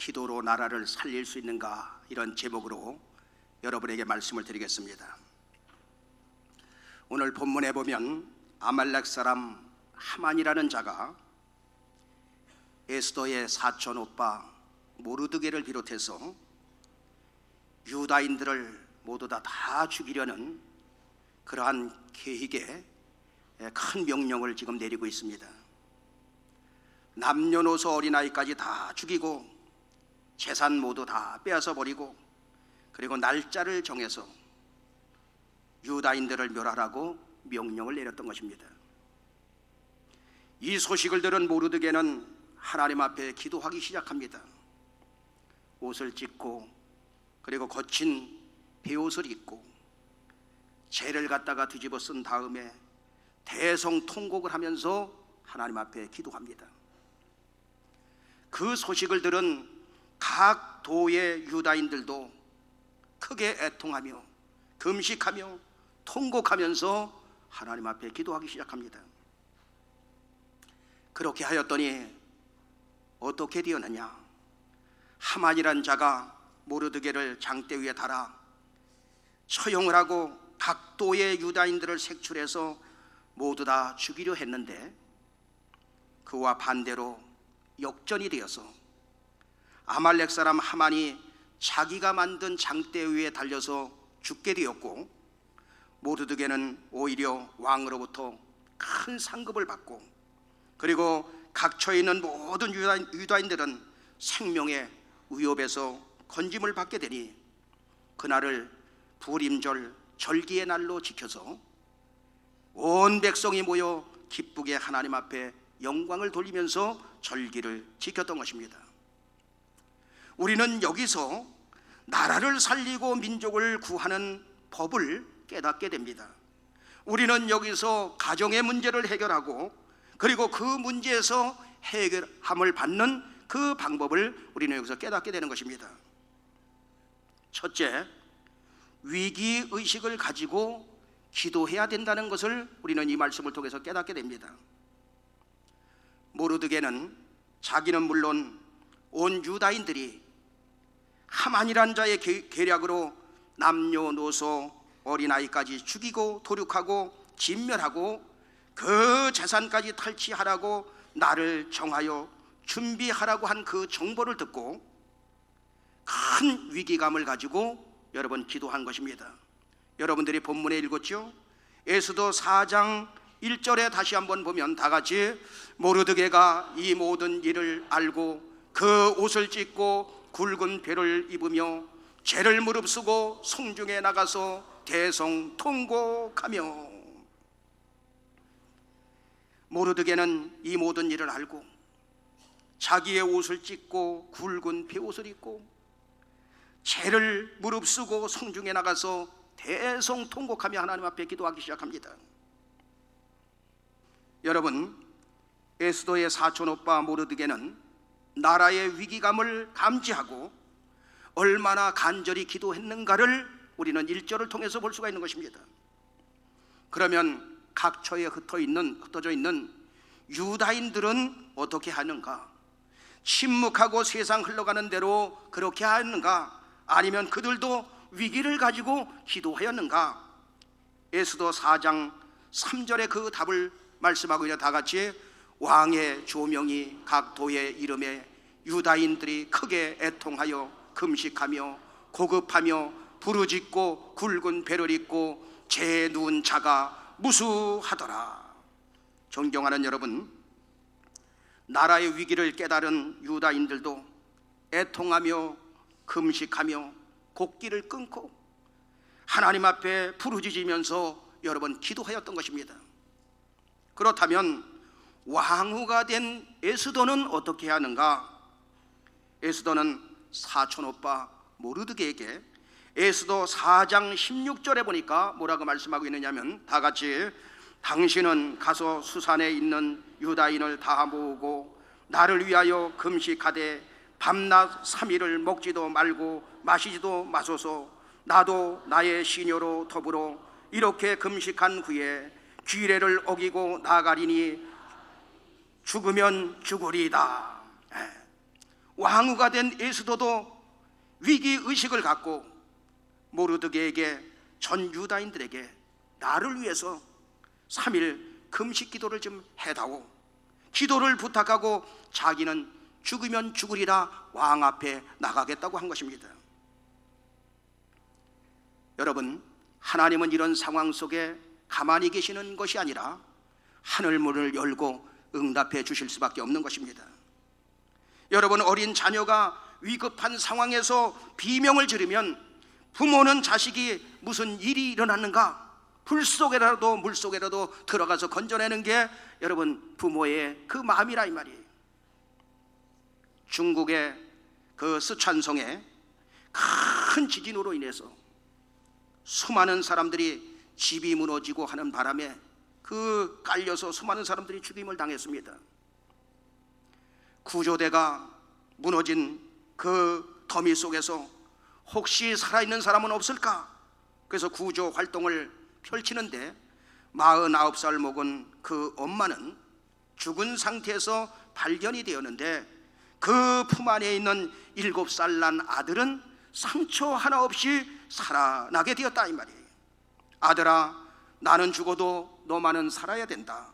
기도로 나라를 살릴 수 있는가 이런 제목으로 여러분에게 말씀을 드리겠습니다. 오늘 본문에 보면 아말렉 사람 하만이라는 자가 에스더의 사촌 오빠 모르드게를 비롯해서 유다인들을 모두 다 다 죽이려는 그러한 계획에 큰 명령을 지금 내리고 있습니다. 남녀노소 어린아이까지 다 죽이고 재산 모두 다 빼앗아 버리고 그리고 날짜를 정해서 유다인들을 멸하라고 명령을 내렸던 것입니다. 이 소식을 들은 모르드게는 하나님 앞에 기도하기 시작합니다. 옷을 찢고 그리고 거친 베옷을 입고 죄를 갖다가 뒤집어 쓴 다음에 대성통곡을 하면서 하나님 앞에 기도합니다. 그 소식을 들은 각 도의 유다인들도 크게 애통하며 금식하며 통곡하면서 하나님 앞에 기도하기 시작합니다. 그렇게 하였더니 어떻게 되었느냐? 하만이란 자가 모르드게를 장대 위에 달아 처형을 하고 각도의 유다인들을 색출해서 모두 다 죽이려 했는데 그와 반대로 역전이 되어서 아말렉 사람 하만이 자기가 만든 장대 위에 달려서 죽게 되었고 모르드게는 오히려 왕으로부터 큰 상급을 받고 그리고 각처에 있는 모든 유다인, 유다인 들은 생명의 위협에서 건짐을 받게 되니 그날을 부림절 절기의 날로 지켜서 온 백성이 모여 기쁘게 하나님 앞에 영광을 돌리면서 절기를 지켰던 것입니다. 우리는 여기서 나라를 살리고 민족을 구하는 법을 깨닫게 됩니다. 우리는 여기서 가정의 문제를 해결하고 그리고 그 문제에서 해결함을 받는 그 방법을 우리는 여기서 깨닫게 되는 것입니다. 첫째, 위기 의식을 가지고 기도해야 된다는 것을 우리는 이 말씀을 통해서 깨닫게 됩니다. 모르드게는 자기는 물론 온 유다인들이 하만이란 자의 계- 계략으로 남녀노소 어린아이까지 죽이고 도륙하고 진멸하고 그 재산까지 탈취하라고 나를 정하여 준비하라고 한 그 정보를 듣고 큰 위기감을 가지고 여러분 기도한 것입니다. 여러분들이 본문에 읽었죠? 에스도 4장 1절에 다시 한번 보면 다 같이 모르드게가 이 모든 일을 알고 그 옷을 찢고 굵은 배를 입으며 죄를 무릅쓰고 성중에 나가서 대성 통곡하며 모르드게는 이 모든 일을 알고 자기의 옷을 찢고 굵은 배옷을 입고 죄를 무릅쓰고 성중에 나가서 대성 통곡하며 하나님 앞에 기도하기 시작합니다. 여러분, 에스도의 사촌 오빠 모르드게는 나라의 위기감을 감지하고 얼마나 간절히 기도했는가를 우리는 일절을 통해서 볼 수가 있는 것입니다. 그러면 각처에 흩어 있는 흩어져 있는 유다인들은 어떻게 하는가? 침묵하고 세상 흘러가는 대로 그렇게 하는가? 아니면 그들도 위기를 가지고 기도하였는가? 에스도 4장 3절의 그 답을 말씀하고 있는 다 같이 왕의 조명이 각 도의 이름에 유다인들이 크게 애통하여 금식하며 고급하며 부르짖고 굵은 배를 입고 제 누운 자가 무수하더라. 존경하는 여러분, 나라의 위기를 깨달은 유다인들도 애통하며 금식하며 곡기를 끊고 하나님 앞에 부르짖으면서 여러분 기도하였던 것입니다. 그렇다면 왕후가 된 에스더는 어떻게 하는가? 에스더는 사촌 오빠 모르드게에게 에스더 4장 16절에 보니까 뭐라고 말씀하고 있느냐면 다 같이 당신은 가서 수산에 있는 유다인을 다 모으고 나를 위하여 금식하되 밤낮 3일을 먹지도 말고 마시지도 마소서 나도 나의 시녀로 더불어 이렇게 금식한 후에 규례를 어기고 나가리니 죽으면 죽으리다. 예. 왕후가 된 에스도도 위기 의식을 갖고 모르드게에게 전 유다인들에게 나를 위해서 3일 금식 기도를 좀 해다오. 기도를 부탁하고 자기는 죽으면 죽으리라 왕 앞에 나가겠다고 한 것입니다. 여러분, 하나님은 이런 상황 속에 가만히 계시는 것이 아니라 하늘 문을 열고 응답해 주실 수밖에 없는 것입니다. 여러분, 어린 자녀가 위급한 상황에서 비명을 지르면 부모는 자식이 무슨 일이 일어났는가 불 속에라도 물 속에라도 들어가서 건져내는 게 여러분 부모의 그 마음이라 이 말이에요. 중국의 그 스촨성에 큰 지진으로 인해서 수많은 사람들이 집이 무너지고 하는 바람에 그 깔려서 수많은 사람들이 죽임을 당했습니다. 구조대가 무너진 그 더미 속에서 혹시 살아있는 사람은 없을까? 그래서 구조 활동을 펼치는데 49살 먹은 그 엄마는 죽은 상태에서 발견이 되었는데 그 품 안에 있는 7살 난 아들은 상처 하나 없이 살아나게 되었다 이 말이에요. 아들아, 나는 죽어도 너만은 살아야 된다.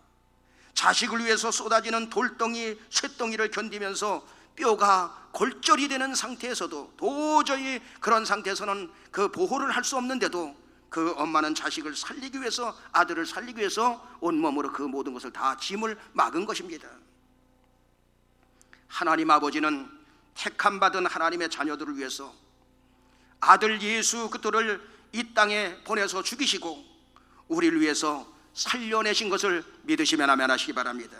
자식을 위해서 쏟아지는 돌덩이, 쇳덩이를 견디면서 뼈가 골절이 되는 상태에서도 도저히 그런 상태에서는 그 보호를 할 수 없는데도 그 엄마는 자식을 살리기 위해서 아들을 살리기 위해서 온몸으로 그 모든 것을 다 짐을 막은 것입니다. 하나님 아버지는 택함 받은 하나님의 자녀들을 위해서 아들 예수 그리스도를 이 땅에 보내서 죽이시고 우리를 위해서 살려내신 것을 믿으시면 하면 하시기 바랍니다.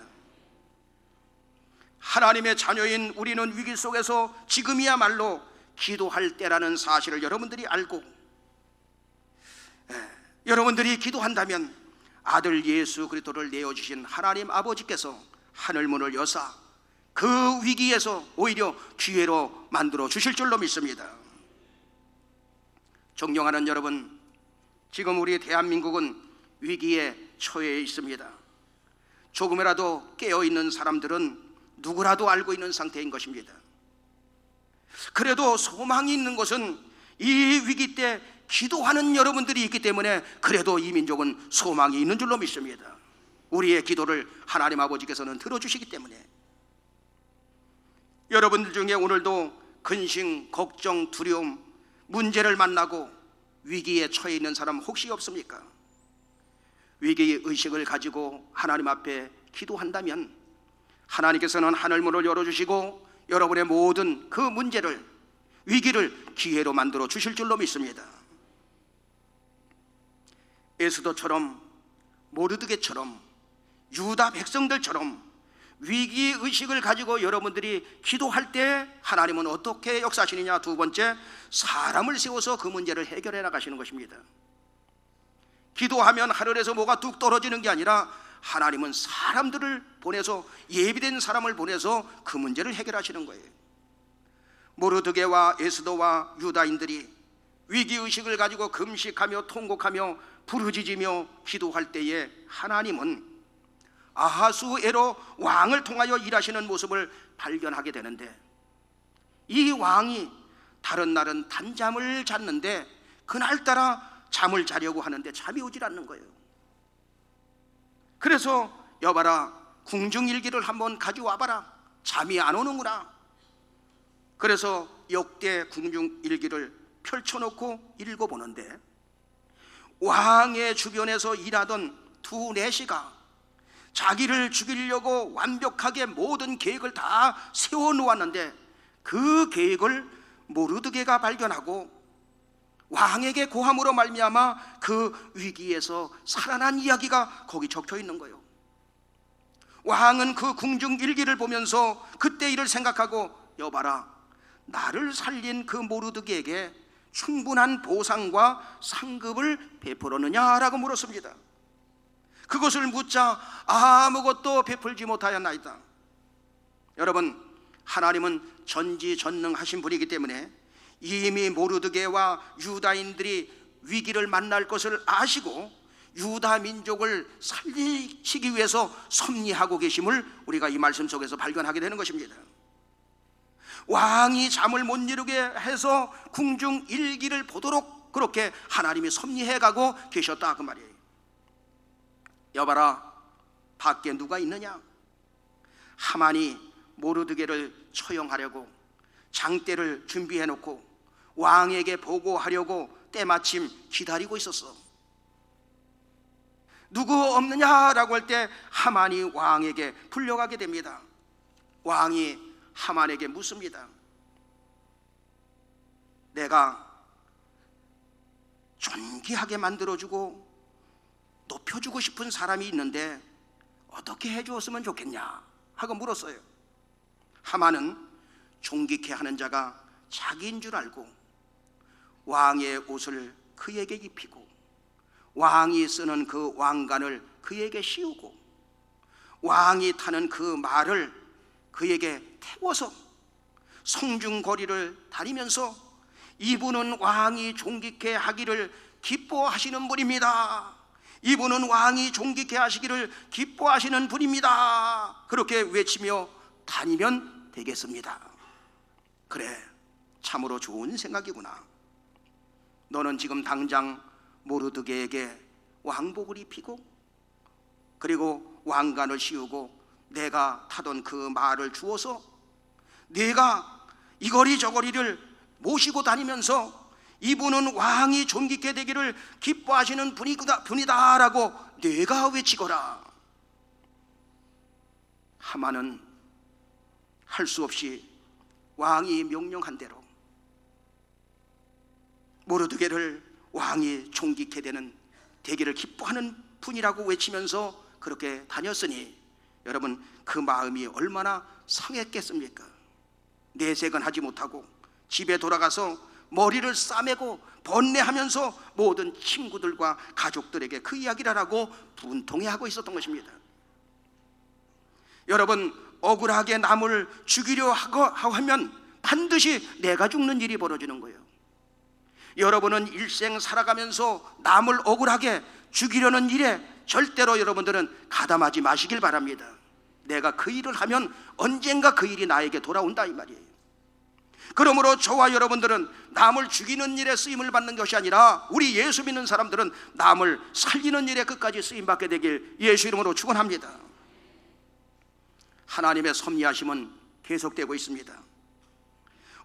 하나님의 자녀인 우리는 위기 속에서 지금이야말로 기도할 때라는 사실을 여러분들이 알고 예, 여러분들이 기도한다면 아들 예수 그리스도를 내어 주신 하나님 아버지께서 하늘 문을 여사 그 위기에서 오히려 기회로 만들어 주실 줄로 믿습니다. 존경하는 여러분, 지금 우리 대한민국은 위기에 처해 있습니다. 조금이라도 깨어 있는 사람들은 누구라도 알고 있는 상태인 것입니다. 그래도 소망이 있는 것은 이 위기 때 기도하는 여러분들이 있기 때문에 그래도 이 민족은 소망이 있는 줄로 믿습니다. 우리의 기도를 하나님 아버지께서는 들어주시기 때문에 여러분들 중에 오늘도 근심, 걱정, 두려움, 문제를 만나고 위기에 처해 있는 사람 혹시 없습니까? 위기 의식을 가지고 하나님 앞에 기도한다면 하나님께서는 하늘 문을 열어주시고 여러분의 모든 그 문제를 위기를 기회로 만들어 주실 줄로 믿습니다. 에스도처럼 모르드게처럼 유다 백성들처럼 위기 의식을 가지고 여러분들이 기도할 때 하나님은 어떻게 역사하시느냐 두 번째 사람을 세워서 그 문제를 해결해 나가시는 것입니다. 기도하면 하늘에서 뭐가 뚝 떨어지는 게 아니라 하나님은 사람들을 보내서 예비된 사람을 보내서 그 문제를 해결하시는 거예요. 모르드게와 에스도와 유다인들이 위기 의식을 가지고 금식하며 통곡하며 부르짖으며 기도할 때에 하나님은 아하수에로 왕을 통하여 일하시는 모습을 발견하게 되는데 이 왕이 다른 날은 단잠을 잤는데 그날따라 잠을 자려고 하는데 잠이 오질 않는 거예요. 그래서 여봐라 궁중일기를 한번 가져와 봐라 잠이 안 오는구나. 그래서 역대 궁중일기를 펼쳐놓고 읽어보는데 왕의 주변에서 일하던 두 내시가 자기를 죽이려고 완벽하게 모든 계획을 다 세워놓았는데 그 계획을 모르드게가 발견하고 왕에게 고함으로 말미암아 그 위기에서 살아난 이야기가 거기 적혀 있는 거예요. 왕은 그 궁중 일기를 보면서 그때 일을 생각하고 여봐라 나를 살린 그 모르드게에게 충분한 보상과 상급을 베풀었느냐라고 물었습니다. 그것을 묻자 아무것도 베풀지 못하였나이다. 여러분, 하나님은 전지전능하신 분이기 때문에 이미 모르드게와 유다인들이 위기를 만날 것을 아시고 유다 민족을 살리시기 위해서 섭리하고 계심을 우리가 이 말씀 속에서 발견하게 되는 것입니다. 왕이 잠을 못 이루게 해서 궁중 일기를 보도록 그렇게 하나님이 섭리해 가고 계셨다 그 말이에요. 여봐라 밖에 누가 있느냐? 하만이 모르드게를 처형하려고 장대를 준비해 놓고 왕에게 보고하려고 때마침 기다리고 있었어. 누구 없느냐라고 할 때 하만이 왕에게 불려가게 됩니다. 왕이 하만에게 묻습니다. 내가 존귀하게 만들어주고 높여주고 싶은 사람이 있는데 어떻게 해주었으면 좋겠냐 하고 물었어요. 하만은 존귀케 하는 자가 자기인 줄 알고 왕의 옷을 그에게 입히고 왕이 쓰는 그 왕관을 그에게 씌우고 왕이 타는 그 말을 그에게 태워서 성중거리를 다니면서 이분은 왕이 존귀케 하기를 기뻐하시는 분입니다. 이분은 왕이 존귀케 하시기를 기뻐하시는 분입니다. 그렇게 외치며 다니면 되겠습니다. 그래, 참으로 좋은 생각이구나. 너는 지금 당장 모르드게에게 왕복을 입히고 그리고 왕관을 씌우고 내가 타던 그 말을 주어서 내가 이거리 저거리를 모시고 다니면서 이분은 왕이 존귀케 되기를 기뻐하시는 분이다, 분이다라고 내가 외치거라. 하마는 할 수 없이 왕이 명령한 대로 모르드게를 왕이 존귀케 되는 되기를 기뻐하는 분이라고 외치면서 그렇게 다녔으니 여러분 그 마음이 얼마나 상했겠습니까? 내색은 하지 못하고 집에 돌아가서 머리를 싸매고 번뇌하면서 모든 친구들과 가족들에게 그 이야기를 하고 분통해하고 있었던 것입니다. 여러분 억울하게 남을 죽이려 하고 하면 반드시 내가 죽는 일이 벌어지는 거예요. 여러분은 일생 살아가면서 남을 억울하게 죽이려는 일에 절대로 여러분들은 가담하지 마시길 바랍니다. 내가 그 일을 하면 언젠가 그 일이 나에게 돌아온다 이 말이에요. 그러므로 저와 여러분들은 남을 죽이는 일에 쓰임을 받는 것이 아니라 우리 예수 믿는 사람들은 남을 살리는 일에 끝까지 쓰임 받게 되길 예수 이름으로 축원합니다. 하나님의 섭리하심은 계속되고 있습니다.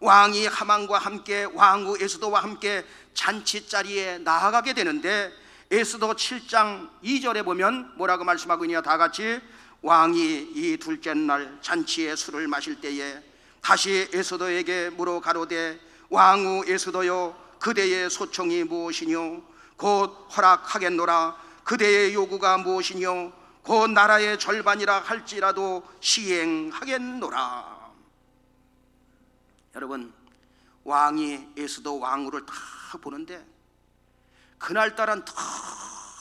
왕이 하만과 함께 왕후 에스도와 함께 잔치 자리에 나아가게 되는데 에스도 7장 2절에 보면 뭐라고 말씀하고 있냐? 다 같이 왕이 이 둘째 날 잔치에 술을 마실 때에 다시 에스도에게 물어 가로되 왕후 에스도여 그대의 소청이 무엇이뇨? 곧 허락하겠노라. 그대의 요구가 무엇이뇨? 곧 나라의 절반이라 할지라도 시행하겠노라 여러분 왕이 에스도 왕후를 다 보는데 그날따라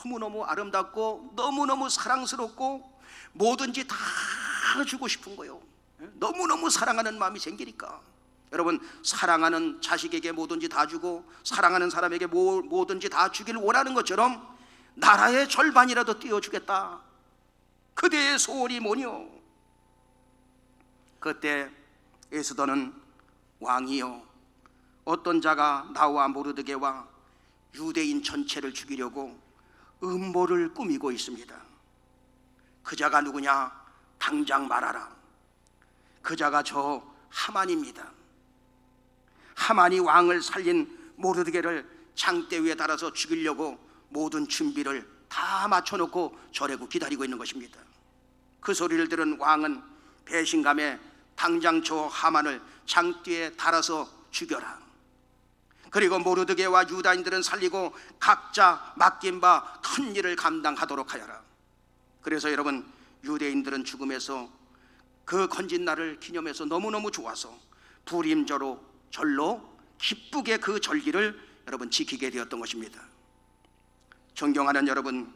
너무너무 아름답고 너무너무 사랑스럽고 뭐든지 다 주고 싶은 거요. 너무너무 사랑하는 마음이 생기니까. 여러분 사랑하는 자식에게 뭐든지 다 주고 사랑하는 사람에게 뭐, 뭐든지 다 주기를 원하는 것처럼 나라의 절반이라도 띄워주겠다. 그대의 소원이 뭐뇨? 그때 에스더는 왕이요 어떤 자가 나와 모르드게와 유대인 전체를 죽이려고 음모를 꾸미고 있습니다. 그 자가 누구냐? 당장 말하라. 그 자가 저 하만입니다. 하만이 왕을 살린 모르드게를 장대 위에 달아서 죽이려고 모든 준비를 다 맞춰놓고 저래고 기다리고 있는 것입니다. 그 소리를 들은 왕은 배신감에 당장 저 하만을 장뒤에 달아서 죽여라. 그리고 모르드게와 유다인들은 살리고 각자 맡긴 바 큰 일을 감당하도록 하여라. 그래서 여러분 유대인들은 죽음에서 그 건진 날을 기념해서 너무너무 좋아서 불임저로 절로 기쁘게 그 절기를 여러분 지키게 되었던 것입니다. 존경하는 여러분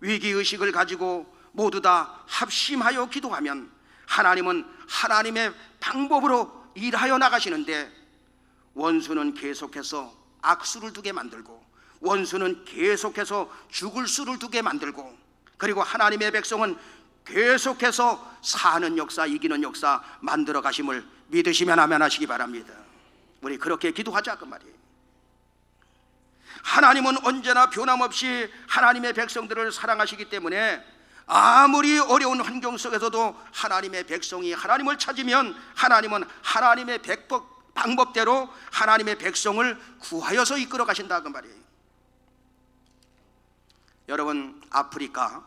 위기 의식을 가지고 모두 다 합심하여 기도하면 하나님은 하나님의 방법으로 일하여 나가시는데 원수는 계속해서 악수를 두게 만들고 원수는 계속해서 죽을 수를 두게 만들고 그리고 하나님의 백성은 계속해서 사는 역사 이기는 역사 만들어 가심을 믿으시면 아멘 하시기 바랍니다. 우리 그렇게 기도하자 그 말이에요. 하나님은 언제나 변함없이 하나님의 백성들을 사랑하시기 때문에 아무리 어려운 환경 속에서도 하나님의 백성이 하나님을 찾으면 하나님은 하나님의 백법, 방법대로 하나님의 백성을 구하여서 이끌어 가신다 그 말이에요. 여러분 아프리카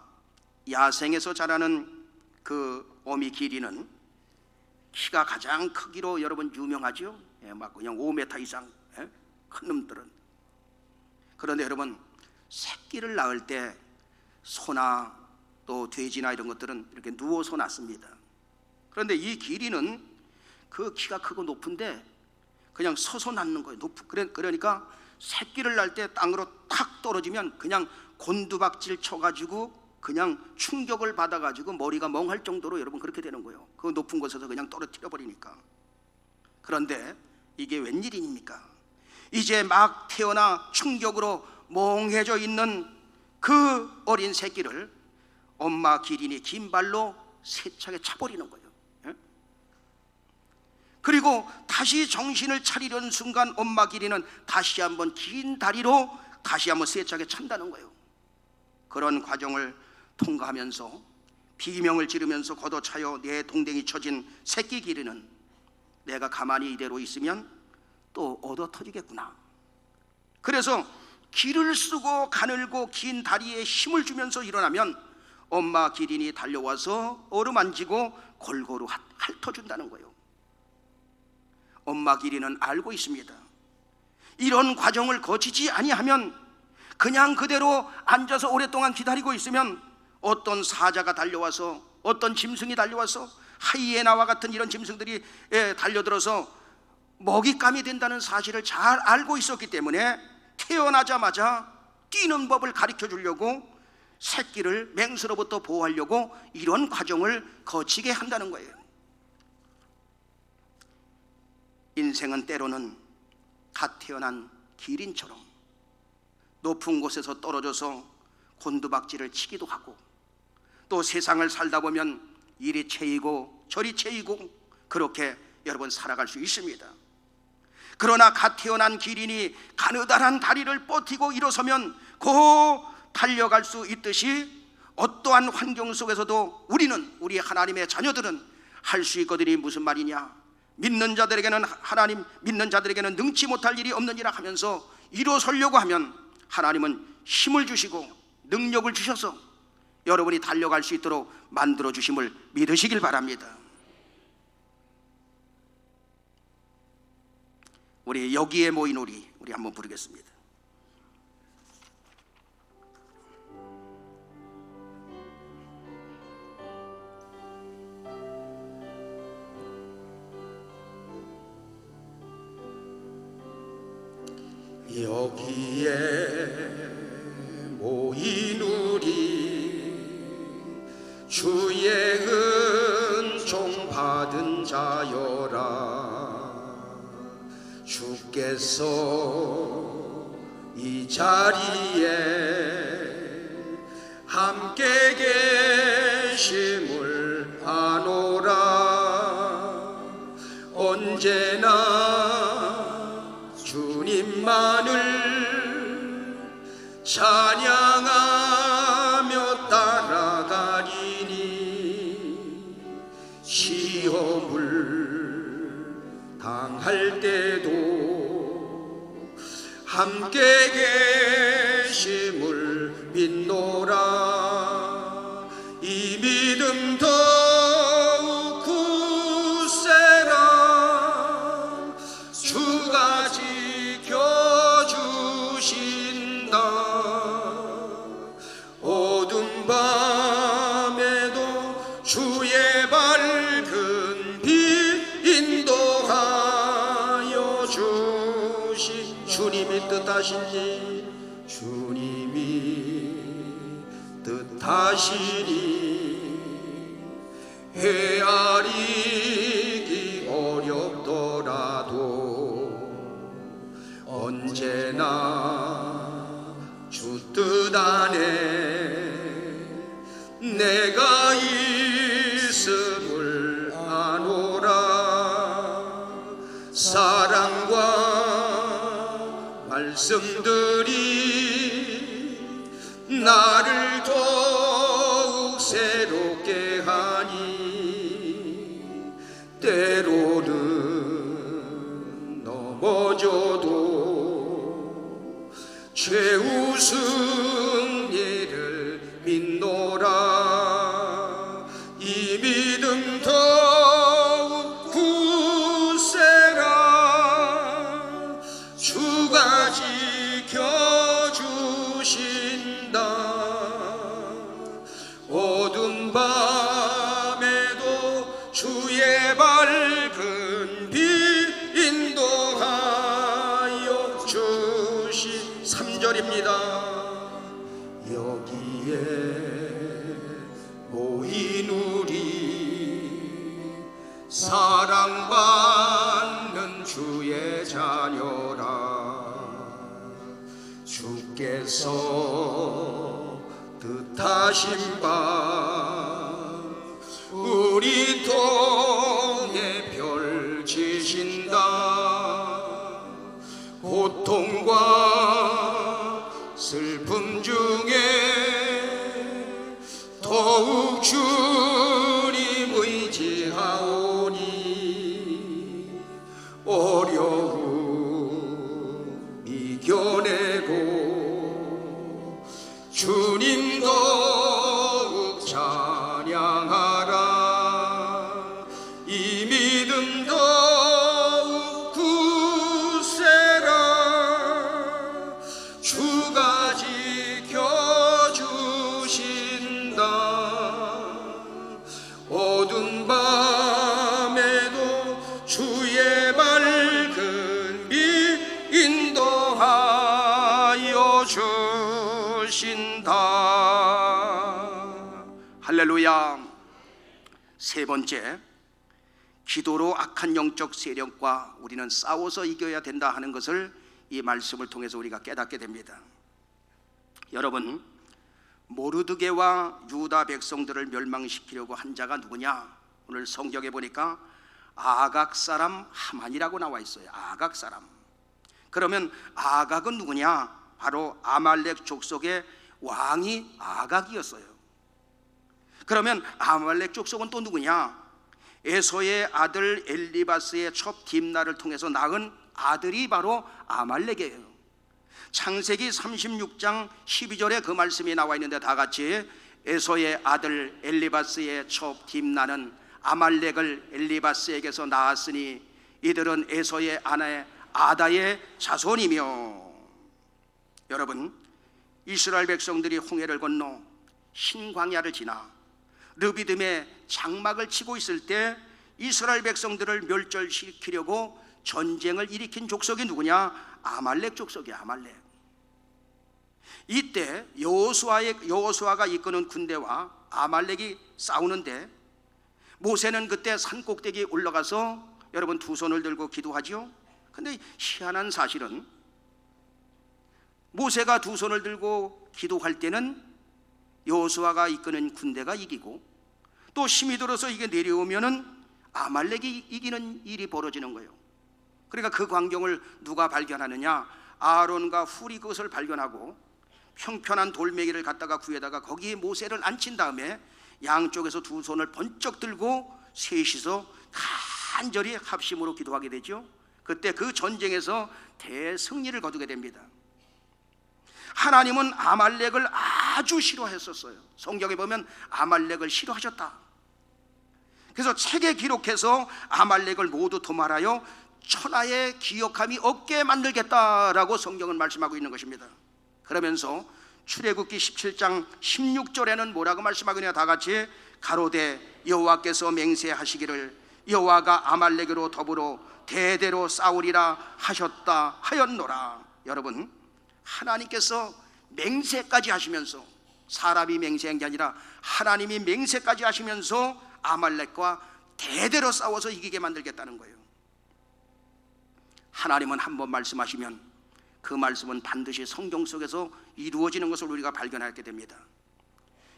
야생에서 자라는 그 어미 기리는 키가 가장 크기로 여러분 유명하죠. 예, 막 그냥 5m 이상 예? 큰 놈들은. 그런데 여러분 새끼를 낳을 때 소나 또 돼지나 이런 것들은 이렇게 누워서 낳습니다. 그런데 이 기리는 그 키가 크고 높은데 그냥 서서 낳는 거예요. 높, 그래, 그러니까 새끼를 낳을 때 땅으로 탁 떨어지면 그냥 곤두박질 쳐가지고 그냥 충격을 받아가지고 머리가 멍할 정도로 여러분 그렇게 되는 거예요. 그 높은 곳에서 그냥 떨어뜨려 버리니까. 그런데 이게 웬일입니까? 이제 막 태어나 충격으로 멍해져 있는 그 어린 새끼를 엄마 기린이 긴 발로 세차게 차버리는 거예요. 예? 그리고 다시 정신을 차리려는 순간 엄마 기린은 다시 한번 긴 다리로 다시 한번 세차게 찬다는 거예요. 그런 과정을 통과하면서 비명을 지르면서 걷어차여 내 동댕이 쳐진 새끼 기린은 내가 가만히 이대로 있으면 또 얻어 터지겠구나. 그래서 길을 쓰고 가늘고 긴 다리에 힘을 주면서 일어나면 엄마 기린이 달려와서 어루만지고 골고루 핥아준다는 거예요. 엄마 기린은 알고 있습니다. 이런 과정을 거치지 아니하면 그냥 그대로 앉아서 오랫동안 기다리고 있으면 어떤 사자가 달려와서 어떤 짐승이 달려와서 하이에나와 같은 이런 짐승들이 예, 달려들어서 먹잇감이 된다는 사실을 잘 알고 있었기 때문에 태어나자마자 뛰는 법을 가르쳐 주려고 새끼를 맹수로부터 보호하려고 이런 과정을 거치게 한다는 거예요. 인생은 때로는 갓 태어난 기린처럼 높은 곳에서 떨어져서 곤두박질을 치기도 하고 또 세상을 살다 보면 이리 채이고 저리 채이고 그렇게 여러분 살아갈 수 있습니다. 그러나 갓 태어난 기린이 가느다란 다리를 뻗히고 일어서면 고 달려갈 수 있듯이 어떠한 환경 속에서도 우리는 우리 하나님의 자녀들은 할 수 있거든이 무슨 말이냐? 믿는 자들에게는 하나님 믿는 자들에게는 능치 못할 일이 없느니라 하면서 일어서려고 하면 하나님은 힘을 주시고 능력을 주셔서 여러분이 달려갈 수 있도록 만들어 주심을 믿으시길 바랍니다. 우리 여기에 모인 우리 우리 한번 부르겠습니다. 여기에 모인 우리 주의 은총 받은 자여라. 주께서 이 자리에 함께 계심 이 믿음 말씀들이 나를 더욱 새롭게 하니 때로는 넘어져도 최우승 뜻하신 바 세 번째 기도로 악한 영적 세력과 우리는 싸워서 이겨야 된다 하는 것을 이 말씀을 통해서 우리가 깨닫게 됩니다 여러분 모르드게와 유다 백성들을 멸망시키려고 한 자가 누구냐? 오늘 성경에 보니까 아각 사람 하만이라고 나와 있어요. 아각 사람. 그러면 아각은 누구냐? 바로 아말렉 족속의 왕이 아각이었어요. 그러면 아말렉 족속은 또 누구냐? 에서의 아들 엘리바스의 첩 딥나를 통해서 낳은 아들이 바로 아말렉이에요. 창세기 36장 12절에 그 말씀이 나와 있는데 다 같이 에서의 아들 엘리바스의 첩 딥나는 아말렉을 엘리바스에게서 낳았으니 이들은 에서의 아내 아다의 자손이며 여러분 이스라엘 백성들이 홍해를 건너 흰 광야를 지나 르비듬의 장막을 치고 있을 때 이스라엘 백성들을 멸절시키려고 전쟁을 일으킨 족속이 누구냐? 아말렉 족속이야 아말렉 이때 여호수아의 여호수아가 이끄는 군대와 아말렉이 싸우는데 모세는 그때 산 꼭대기에 올라가서 여러분 두 손을 들고 기도하지요. 근데 희한한 사실은 모세가 두 손을 들고 기도할 때는 여호수아가 이끄는 군대가 이기고 또 힘이 들어서 이게 내려오면은 아말렉이 이기는 일이 벌어지는 거예요. 그러니까 그 광경을 누가 발견하느냐? 아론과 훌이 그것을 발견하고 평편한 돌멩이를 갖다가 구에다가 거기에 모세를 앉힌 다음에 양쪽에서 두 손을 번쩍 들고 셋이서 간절히 합심으로 기도하게 되죠. 그때 그 전쟁에서 대승리를 거두게 됩니다. 하나님은 아말렉을 아주 싫어했었어요. 성경에 보면 아말렉을 싫어하셨다. 그래서 책에 기록해서 아말렉을 모두 도말하여 천하의 기억함이 없게 만들겠다라고 성경은 말씀하고 있는 것입니다. 그러면서 출애굽기 17장 16절에는 뭐라고 말씀하고 있냐 다 같이 가로되 여호와께서 맹세하시기를 여호와가 아말렉으로 더불어 대대로 싸우리라 하셨다 하였노라. 여러분 하나님께서 맹세까지 하시면서 사람이 맹세한 게 아니라 하나님이 맹세까지 하시면서 아말렉과 대대로 싸워서 이기게 만들겠다는 거예요. 하나님은 한 번 말씀하시면 그 말씀은 반드시 성경 속에서 이루어지는 것을 우리가 발견하게 됩니다.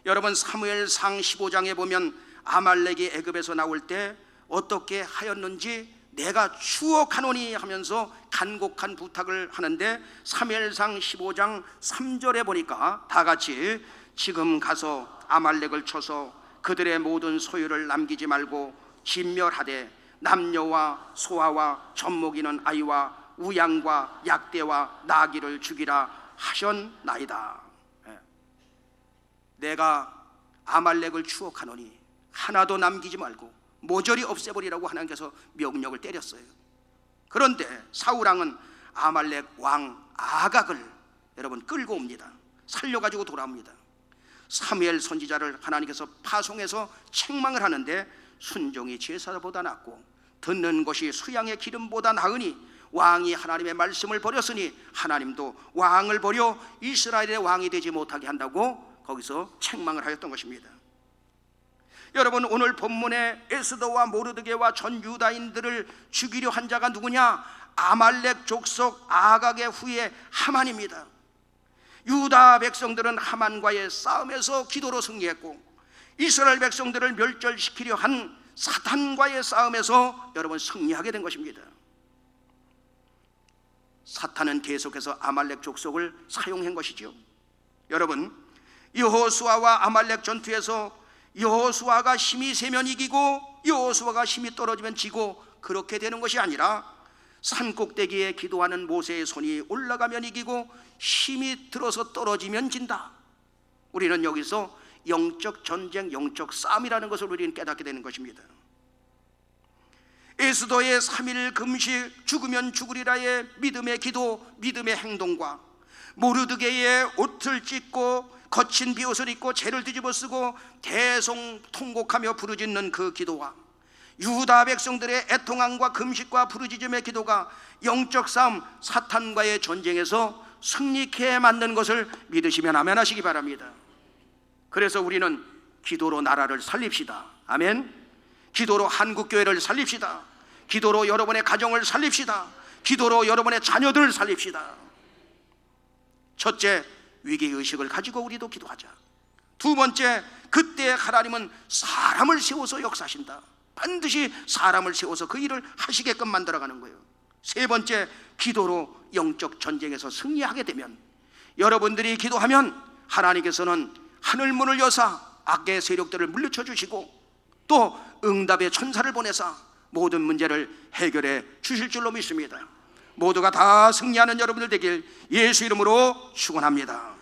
여러분 사무엘상 15장에 보면 아말렉이 애굽에서 나올 때 어떻게 하였는지 내가 추억하노니 하면서 간곡한 부탁을 하는데 3일상 15장 3절에 보니까 다 같이 지금 가서 아말렉을 쳐서 그들의 모든 소유를 남기지 말고 진멸하되 남녀와 소아와 젖먹이는 아이와 우양과 약대와 나귀를 죽이라 하셨나이다. 예. 내가 아말렉을 추억하노니 하나도 남기지 말고 모조리 없애버리라고 하나님께서 명령을 때렸어요. 그런데 사우랑은 아말렉 왕 아각을 여러분 끌고 옵니다. 살려가지고 돌아옵니다. 사무엘 선지자를 하나님께서 파송해서 책망을 하는데 순종이 제사보다 낫고 듣는 것이 수양의 기름보다 나으니 왕이 하나님의 말씀을 버렸으니 하나님도 왕을 버려 이스라엘의 왕이 되지 못하게 한다고 거기서 책망을 하였던 것입니다. 여러분 오늘 본문에 에스더와 모르드게와 전 유다인들을 죽이려 한 자가 누구냐? 아말렉 족속 아각의 후예 하만입니다. 유다 백성들은 하만과의 싸움에서 기도로 승리했고 이스라엘 백성들을 멸절시키려 한 사탄과의 싸움에서 여러분 승리하게 된 것입니다. 사탄은 계속해서 아말렉 족속을 사용한 것이죠. 여러분 여호수아와 아말렉 전투에서 여호수아가 힘이 세면 이기고 여호수아가 힘이 떨어지면 지고 그렇게 되는 것이 아니라 산 꼭대기에 기도하는 모세의 손이 올라가면 이기고 힘이 들어서 떨어지면 진다. 우리는 여기서 영적 전쟁, 영적 싸움이라는 것을 우리는 깨닫게 되는 것입니다. 에스더의 3일 금식 죽으면 죽으리라의 믿음의 기도, 믿음의 행동과 모르드게의 옷을 찢고 거친 비옷을 입고 죄를 뒤집어 쓰고 대송 통곡하며 부르짖는 그 기도와 유다 백성들의 애통함과 금식과 부르짖음의 기도가 영적 싸움 사탄과의 전쟁에서 승리케 만든 것을 믿으시면 아멘하시기 바랍니다. 그래서 우리는 기도로 나라를 살립시다. 아멘. 기도로 한국 교회를 살립시다. 기도로 여러분의 가정을 살립시다. 기도로 여러분의 자녀들을 살립시다. 첫째, 위기 의식을 가지고 우리도 기도하자. 두 번째, 그때 하나님은 사람을 세워서 역사하신다. 반드시 사람을 세워서 그 일을 하시게끔 만들어가는 거예요. 세 번째, 기도로 영적 전쟁에서 승리하게 되면 여러분들이 기도하면 하나님께서는 하늘 문을 여사 악의 세력들을 물리쳐 주시고 또 응답의 천사를 보내사 모든 문제를 해결해 주실 줄로 믿습니다. 모두가 다 승리하는 여러분들 되길 예수 이름으로 축원합니다.